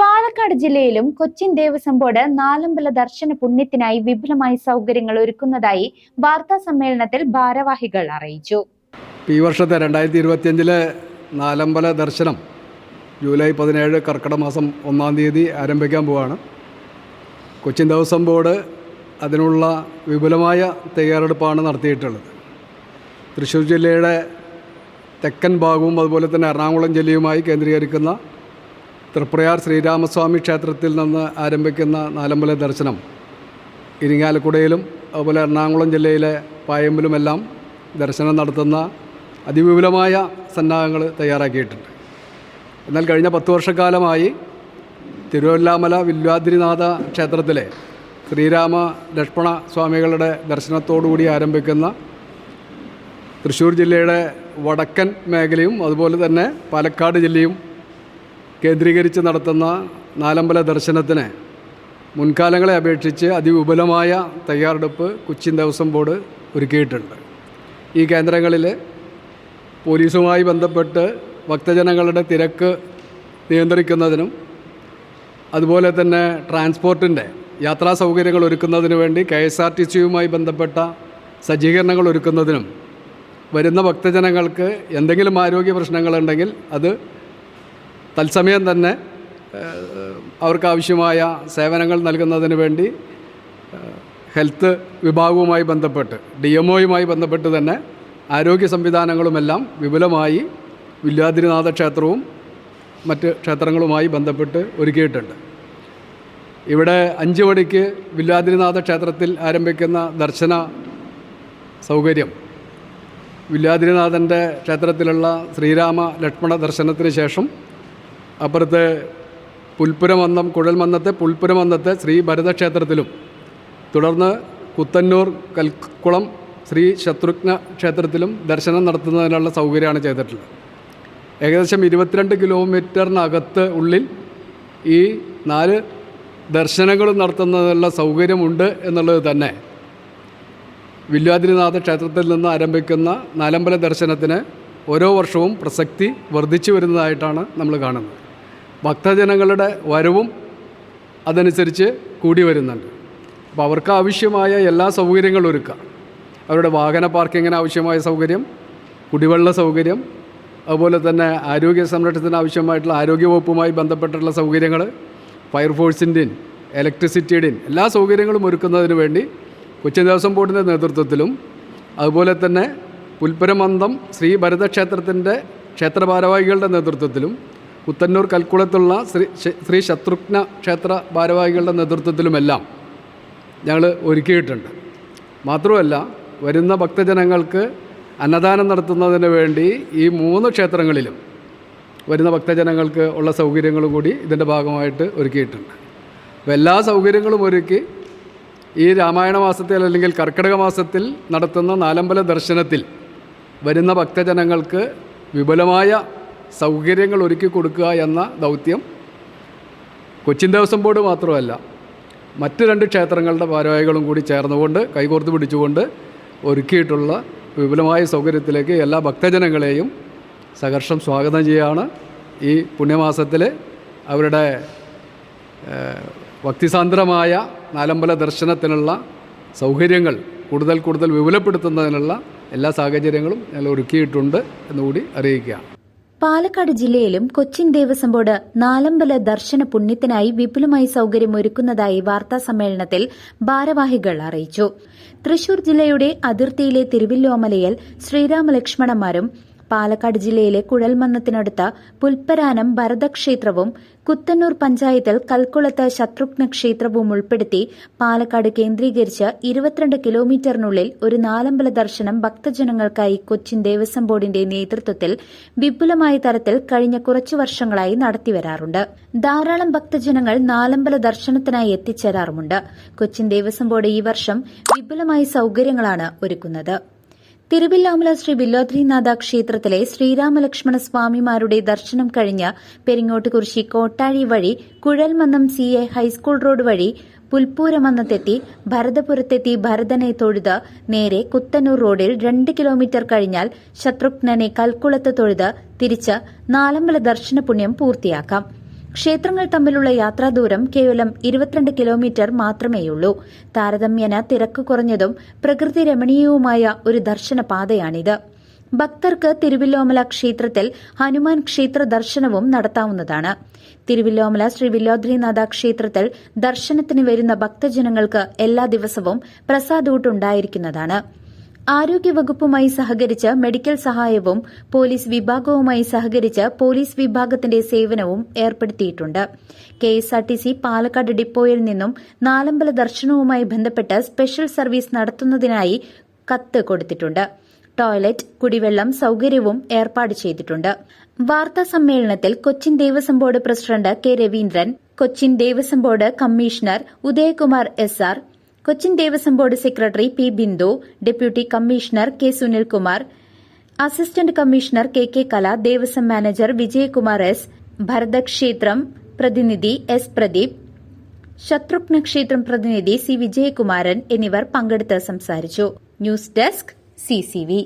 Palakkad ജില്ലയിലും Cochin Devaswom board നാലമ്പല ദർശന പുണ്യത്തിനായി വിപുലമായ സൗകര്യങ്ങൾ ഒരുക്കുന്നതായി വാർത്താ സമ്മേളനത്തിൽ ഭാരവാഹികൾ അറിയിച്ചു. ഈ വർഷത്തെ രണ്ടായിരത്തി ഇരുപത്തിയഞ്ചിലെ നാലമ്പല ദർശനം ജൂലൈ പതിനേഴ് കർക്കിടക മാസം ഒന്നാം തീയതി ആരംഭിക്കാൻ പോവാണ്. കൊച്ചിൻ ദേവസ്വം ബോർഡ് അതിനുള്ള വിപുലമായ തയ്യാറെടുപ്പാണ് നടത്തിയിട്ടുള്ളത്. തൃശ്ശൂർ ജില്ലയുടെ തെക്കൻ ഭാഗവും അതുപോലെ തന്നെ എറണാകുളം ജില്ലയുമായി കേന്ദ്രീകരിക്കുന്ന തൃപ്രയാർ ശ്രീരാമസ്വാമി ക്ഷേത്രത്തിൽ നിന്ന് ആരംഭിക്കുന്ന നാലമ്പല ദർശനം. ഇരിങ്ങാലക്കുടയിലും അതുപോലെ എറണാകുളം ജില്ലയിലെ പായമ്പിലുമെല്ലാം ദർശനം നടത്തുന്ന അതിവിപുലമായ സന്നാഹങ്ങൾ തയ്യാറാക്കിയിട്ടുണ്ട്. എന്നാൽ കഴിഞ്ഞ പത്ത് വർഷക്കാലമായി തിരുവല്ലാമല വില്വാദ്രിനാഥ ക്ഷേത്രത്തിലെ ശ്രീരാമ ലക്ഷ്മണ സ്വാമികളുടെ ദർശനത്തോടുകൂടി ആരംഭിക്കുന്ന തൃശ്ശൂർ ജില്ലയുടെ വടക്കൻ മേഖലയും അതുപോലെ തന്നെ പാലക്കാട് ജില്ലയും കേന്ദ്രീകരിച്ച് നടത്തുന്ന നാലമ്പല ദർശനത്തിന് മുൻകാലങ്ങളെ അപേക്ഷിച്ച് അതിവിപുലമായ തയ്യാറെടുപ്പ് കൊച്ചിൻ ദേവസ്വം ബോർഡ് ഒരുക്കിയിട്ടുണ്ട്. ഈ കേന്ദ്രങ്ങളിൽ പോലീസുമായി ബന്ധപ്പെട്ട് ഭക്തജനങ്ങളുടെ തിരക്ക് നിയന്ത്രിക്കുന്നതിനും അതുപോലെ തന്നെ ട്രാൻസ്പോർട്ടിന്റെ യാത്രാ സൗകര്യങ്ങൾ ഒരുക്കുന്നതിന് വേണ്ടി കെ എസ് ആർ ടി സിയുമായി ബന്ധപ്പെട്ട സജ്ജീകരണങ്ങൾ ഒരുക്കുന്നതിനും വരുന്ന ഭക്തജനങ്ങൾക്ക് എന്തെങ്കിലും ആരോഗ്യ പ്രശ്നങ്ങളുണ്ടെങ്കിൽ അത് തത്സമയം തന്നെ അവർക്കാവശ്യമായ സേവനങ്ങൾ നൽകുന്നതിന് വേണ്ടി ഹെൽത്ത് വിഭാഗവുമായി ബന്ധപ്പെട്ട് ഡി എം ഒയുമായി ബന്ധപ്പെട്ട് തന്നെ ആരോഗ്യ സംവിധാനങ്ങളുമെല്ലാം വിപുലമായി വില്യാദ്രിനാഥ ക്ഷേത്രവും മറ്റ് ക്ഷേത്രങ്ങളുമായി ബന്ധപ്പെട്ട് ഒരുക്കിയിട്ടുണ്ട്. ഇവിടെ അഞ്ച് മണിക്ക് വില്യാദ്രിനാഥ ക്ഷേത്രത്തിൽ ആരംഭിക്കുന്ന ദർശന സൗകര്യം വില്യാദ്രിനാഥന്റെ ക്ഷേത്രത്തിലുള്ള ശ്രീരാമ ലക്ഷ്മണ ദർശനത്തിന് ശേഷം അപ്പുറത്ത് പുൽപ്പുരമന്നം കുഴൽമന്നത്തെ പുൽപ്പുരമന്നത്തെ ശ്രീ ഭരതക്ഷേത്രത്തിലും തുടർന്ന് കുത്തന്നൂർ കൽക്കുളം ശ്രീ ശത്രുഘ്ന ക്ഷേത്രത്തിലും ദർശനം നടത്തുന്നതിനുള്ള സൗകര്യമാണ് ചെയ്തിട്ടുള്ളത്. ഏകദേശം ഇരുപത്തിരണ്ട് കിലോമീറ്ററിനകത്ത് ഉള്ളിൽ ഈ നാല് ദർശനങ്ങളും നടത്തുന്നതിനുള്ള സൗകര്യമുണ്ട് എന്നുള്ളത് തന്നെ. വില്വാദ്രിനാഥ ക്ഷേത്രത്തിൽ നിന്ന് ആരംഭിക്കുന്ന നാലമ്പല ദർശനത്തിന് ഓരോ വർഷവും പ്രസക്തി വർദ്ധിച്ചു വരുന്നതായിട്ടാണ് നമ്മൾ കാണുന്നത്. ഭക്തജനങ്ങളുടെ വരവും അതനുസരിച്ച് കൂടി വരുന്നുണ്ട്. അപ്പോൾ അവർക്ക് ആവശ്യമായ എല്ലാ സൗകര്യങ്ങളും ഒരുക്കുക. അവരുടെ വാഹന പാർക്കിങ്ങിന് ആവശ്യമായ സൗകര്യം കുടിവെള്ള സൗകര്യം അതുപോലെ തന്നെ ആരോഗ്യ സംരക്ഷണത്തിന് ആവശ്യമായിട്ടുള്ള ആരോഗ്യവകുപ്പുമായി ബന്ധപ്പെട്ടുള്ള സൗകര്യങ്ങൾ ഫയർഫോഴ്സിന്റെയും ഇലക്ട്രിസിറ്റിയുടെയും എല്ലാ സൗകര്യങ്ങളും ഒരുക്കുന്നതിന് വേണ്ടി കൊച്ചിൻ ദേവസ്വം ബോർഡിന്റെ നേതൃത്വത്തിലും അതുപോലെ തന്നെ പുൽപ്പരമന്തം ശ്രീ ഭരതക്ഷേത്രത്തിന്റെ ക്ഷേത്ര ഭാരവാഹികളുടെ നേതൃത്വത്തിലും പുത്തന്നൂർ കൽക്കുളത്തുള്ള ശ്രീ ശ്രീ ശത്രുഘ്ന ക്ഷേത്ര ഭാരവാഹികളുടെ നേതൃത്വത്തിലുമെല്ലാം ഞങ്ങൾ ഒരുക്കിയിട്ടുണ്ട്. മാത്രമല്ല വരുന്ന ഭക്തജനങ്ങൾക്ക് അന്നദാനം നടത്തുന്നതിന് വേണ്ടി ഈ മൂന്ന് ക്ഷേത്രങ്ങളിലും വരുന്ന ഭക്തജനങ്ങൾക്ക് ഉള്ള സൗകര്യങ്ങളും കൂടി ഇതിന്റെ ഭാഗമായിട്ട് ഒരുക്കിയിട്ടുണ്ട്. അപ്പോൾ എല്ലാ സൗകര്യങ്ങളും ഒരുക്കി ഈ രാമായണ മാസത്തിൽ അല്ലെങ്കിൽ കർക്കിടക മാസത്തിൽ നടത്തുന്ന നാലമ്പല ദർശനത്തിൽ വരുന്ന ഭക്തജനങ്ങൾക്ക് വിപുലമായ സൗകര്യങ്ങൾ ഒരുക്കി കൊടുക്കുക എന്ന ദൗത്യം കൊച്ചിൻ ദേവസ്വം ബോർഡ് മാത്രമല്ല മറ്റ് രണ്ട് ക്ഷേത്രങ്ങളുടെ ഭാരവാഹികളും കൂടി ചേർന്നുകൊണ്ട് കൈകോർത്ത് പിടിച്ചുകൊണ്ട് ഒരുക്കിയിട്ടുള്ള വിപുലമായ സൗകര്യത്തിലേക്ക് എല്ലാ ഭക്തജനങ്ങളെയും സഹർഷം സ്വാഗതം ചെയ്യുകയാണ് ഈ പുണ്യമാസത്തിൽ അവരുടെ ഭക്തിസാന്ദ്രമായ നാലമ്പല ദർശനത്തിനുള്ള സൗകര്യങ്ങൾ കൂടുതൽ കൂടുതൽ വിപുലപ്പെടുത്തുന്നതിനുള്ള എല്ലാ സാഹചര്യങ്ങളും ഞങ്ങൾ ഒരുക്കിയിട്ടുണ്ട് എന്നുകൂടി അറിയിക്കുകയാണ് പാലക്കാട് ജില്ലയിലും കൊച്ചിൻ ദേവസ്വം ബോർഡ് നാലമ്പല ദർശന പുണ്യത്തിനായി വിപുലമായി സൌകര്യം ഒരുക്കുന്നതായി വാർത്താ സമ്മേളനത്തിൽ ഭാരവാഹികൾ അറിയിച്ചു. തൃശൂർ ജില്ലയുടെ അതിർത്തിയിലെ തിരുവില്ലോമലയിൽ ശ്രീരാമ ലക്ഷ്മണന്മാരും പാലക്കാട് ജില്ലയിലെ കുഴൽമന്നത്തിനടുത്ത പുൽപ്പരാനം ഭരതക്ഷേത്രവും കുത്തന്നൂർ പഞ്ചായത്തിൽ കൽക്കുളത്ത് ശത്രുഘ്ന ക്ഷേത്രവും ഉൾപ്പെടുത്തി പാലക്കാട് കേന്ദ്രീകരിച്ച് ഇരുപത്തിരണ്ട് കിലോമീറ്ററിനുള്ളിൽ ഒരു നാലമ്പല ദർശനം ഭക്തജനങ്ങൾക്കായി കൊച്ചിൻ ദേവസ്വം ബോർഡിന്റെ നേതൃത്വത്തിൽ വിപുലമായ തരത്തിൽ കഴിഞ്ഞ കുറച്ചു വർഷങ്ങളായി നടത്തിവരാറുണ്ട്. ധാരാളം ഭക്തജനങ്ങൾ നാലമ്പല ദർശനത്തിനായി എത്തിച്ചേരാറുമുണ്ട്. കൊച്ചിൻ ദേവസ്വം ബോർഡ് ഈ വർഷം വിപുലമായ സൌകര്യങ്ങളാണ് ഒരുക്കുന്നത്. തിരുവില്ലാമല ശ്രീ വില്ലോദ്രിനാഥ ക്ഷേത്രത്തിലെ ശ്രീരാമലക്ഷ്മണ സ്വാമിമാരുടെ ദർശനം കഴിഞ്ഞ് പെരിങ്ങോട്ടുകുറിശി കോട്ടാഴി വഴി Kuzhalmannam C A high school road വഴി പുൽപ്പൂരമന്നത്തെത്തി ഭരതപുരത്തെത്തി ഭരതനെ തൊഴുത് നേരെ കുത്തന്നൂർ റോഡിൽ രണ്ട് കിലോമീറ്റർ കഴിഞ്ഞാൽ ശത്രുഘ്നനെ കൽക്കുളത്ത് തൊഴുത് തിരിച്ച് നാലമ്പല ദർശന പുണ്യം പൂർത്തിയാക്കാം. ക്ഷേത്രങ്ങൾ തമ്മിലുള്ള യാത്രാദൂരം കേവലം ഇരുപത്തിരണ്ട് കിലോമീറ്റർ മാത്രമേയുള്ളൂ. താരതമ്യേന തിരക്ക് കുറഞ്ഞതും പ്രകൃതി രമണീയവുമായ ഒരു ദർശന പാതയാണിത് ഭക്തർക്ക് തിരുവില്ലോമല ക്ഷേത്രത്തിൽ ഹനുമാൻ ക്ഷേത്ര ദർശനവും നടത്താവുന്നതാണ്. തിരുവില്ലോമല ശ്രീ വില്ലോദ്രിനാഥ ക്ഷേത്രത്തിൽ ദർശനത്തിന് വരുന്ന ഭക്തജനങ്ങൾക്ക് എല്ലാ ദിവസവും പ്രസാദൂട്ടുണ്ടായിരിക്കുന്നതാണ് ആരോഗ്യവകുപ്പുമായി സഹകരിച്ച് മെഡിക്കൽ സഹായവും പോലീസ് വിഭാഗവുമായി സഹകരിച്ച് പോലീസ് വിഭാഗത്തിന്റെ സേവനവും ഏർപ്പെടുത്തിയിട്ടുണ്ട്. K S R T C Palakkad ഡിപ്പോയിൽ നിന്നും നാലമ്പല ദർശനവുമായി ബന്ധപ്പെട്ട് സ്പെഷ്യൽ സർവീസ് നടത്തുന്നതിനായി കത്ത് കൊടുത്തിട്ടുണ്ട്. ടോയ്ലറ്റ് കുടിവെള്ളം സൌകര്യവും ഏർപ്പാട് ചെയ്തിട്ടുണ്ട്. വാർത്താ സമ്മേളനത്തിൽ Cochin Devaswom board president K Raveendran Cochin Devaswom board commissioner Udayakumar S R Cochin Devaswom board secretary P Bindu deputy commissioner K Sunilkumar assistant commissioner K K Kala Devaswom manager Vijayakumar S ഭരതക്ഷേത്രം പ്രതിനിധി S Pradeep Shatrughna ക്ഷേത്രം പ്രതിനിധി C Vijayakumaran എന്നിവർ പങ്കെടുത്ത് സംസാരിച്ചു. News desk CCV